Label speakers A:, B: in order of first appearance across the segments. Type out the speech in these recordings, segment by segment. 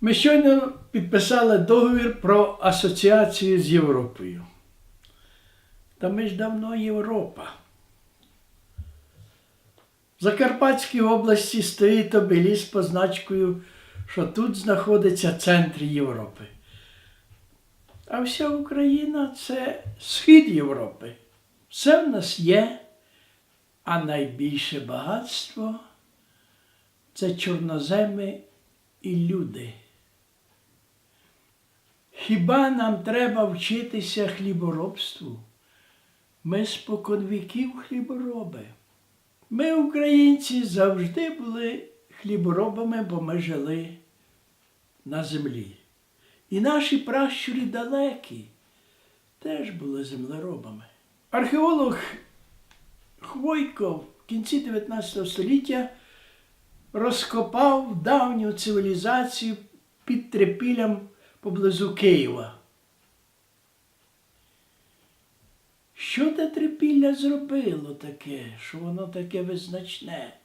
A: Ми щойно підписали договір про асоціацію з Європою. Та ми ж давно Європа. В Закарпатській області стоїть обеліс з позначкою, що тут знаходиться центр Європи. А вся Україна це схід Європи. Все в нас є, а найбільше багатство це чорноземи і люди. Хіба нам треба вчитися хліборобству? Ми споконвіків хлібороби. Ми, українці, завжди були хліборобами, бо ми жили на землі. І наші пращурі далекі теж були землеробами. Археолог Хвойко в кінці 19 століття розкопав давню цивілізацію під Трипілем поблизу Києва. Що те трипілля зробило таке, що воно таке визначне?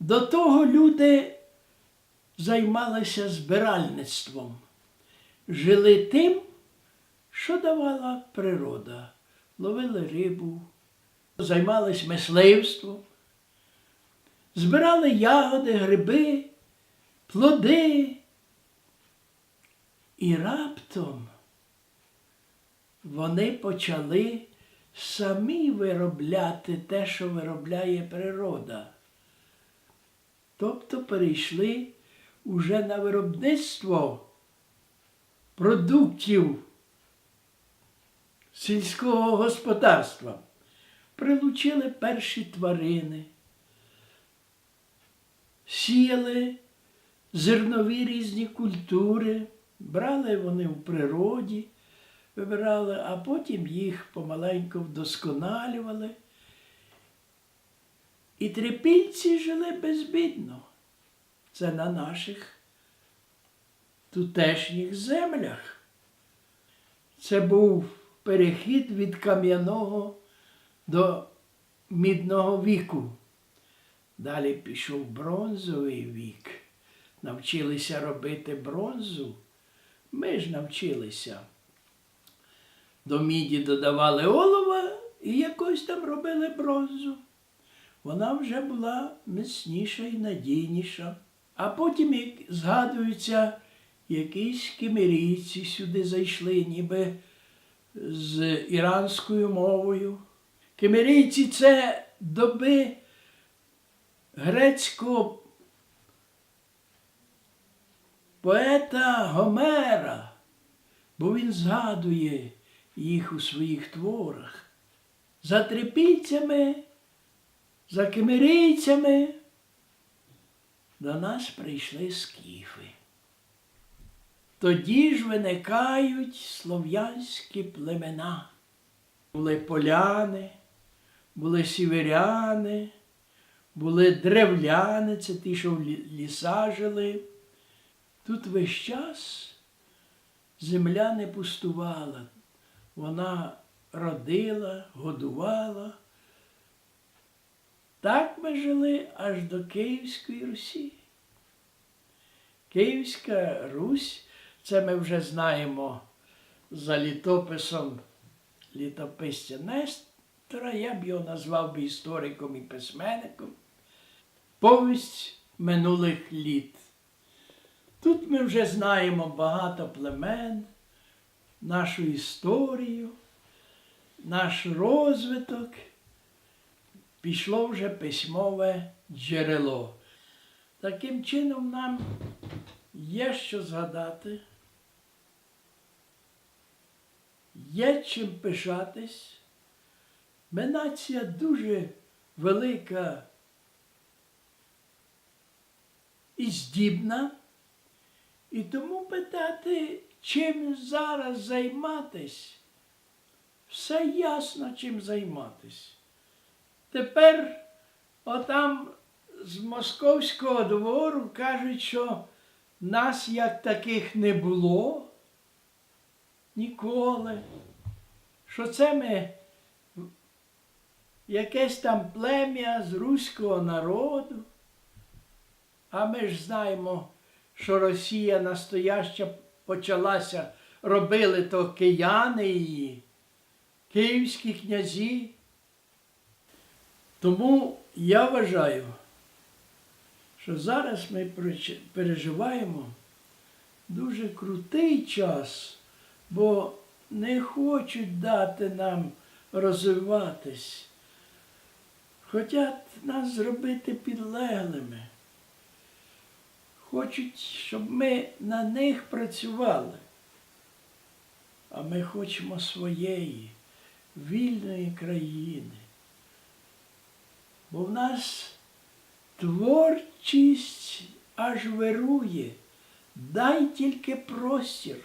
A: До того люди займалися збиральництвом, жили тим, що давала природа, ловили рибу, займались мисливством, збирали ягоди, гриби, плоди. І раптом вони почали самі виробляти те, що виробляє природа. Тобто перейшли уже на виробництво продуктів сільського господарства. Прилучили перші тварини, сіяли зернові різні культури, брали вони в природі, вибирали, а потім їх помаленьку вдосконалювали. І трипільці жили безбідно. Це на наших тутешніх землях. Це був перехід від кам'яного до мідного віку. Далі пішов бронзовий вік. Навчилися робити бронзу. Ми ж навчилися. До міді додавали олова і якось там робили бронзу. Вона вже була міцніша і надійніша. А потім, як згадується, якісь кемерійці сюди зайшли, ніби з іранською мовою. Кемерійці це доби грецького поета Гомера, бо він згадує їх у своїх творах. За трипільцями, за кемерійцями до нас прийшли скіфи. Тоді ж виникають слов'янські племена. Були поляни, були сіверяни, були древляни, це ті, що в лі- ліса жили. Тут весь час земля не пустувала, вона родила, годувала. Так ми жили аж до Київської Русі. Київська Русь, це ми вже знаємо за літописом літописця Нестора, я б його назвав би істориком і письменником. Повість минулих літ. Тут ми вже знаємо багато племен, нашу історію, наш розвиток. Пішло вже письмове джерело. Таким чином нам є що згадати, є чим пишатись. Ми нація дуже велика і здібна. І тому питати, чим зараз займатись, все ясно, чим займатись. Тепер отам з московського двору кажуть, що нас як таких не було ніколи. Що це ми якесь там плем'я з руського народу. А ми ж знаємо, що Росія настояща почалася, робили то кияни її, київські князі. Тому я вважаю, що зараз ми переживаємо дуже крутий час, бо не хочуть дати нам розвиватись. Хочуть нас зробити підлеглими. Хочуть, щоб ми на них працювали. А ми хочемо своєї, вільної країни. Бо в нас творчість аж вирує. Дай тільки простір.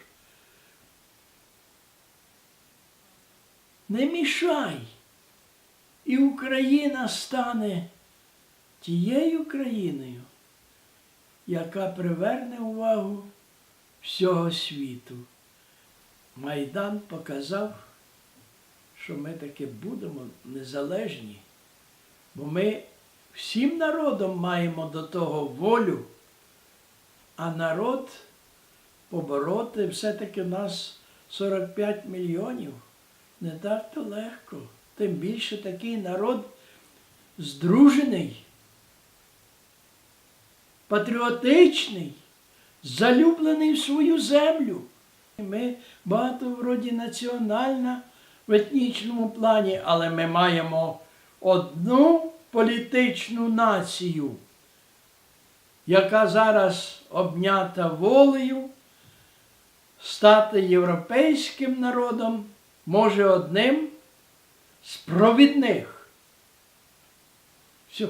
A: Не мішай. І Україна стане тією країною, яка приверне увагу всього світу. Майдан показав, що ми таки будемо незалежні, бо ми всім народом маємо до того волю, а народ побороти все-таки нас 45 мільйонів не так то легко. Тим більше такий народ здружений, патріотичний, залюблений в свою землю. Ми багато вроді національна в етнічному плані, але ми маємо одну політичну націю, яка зараз обнята волею стати європейським народом, може одним з провідних. Все.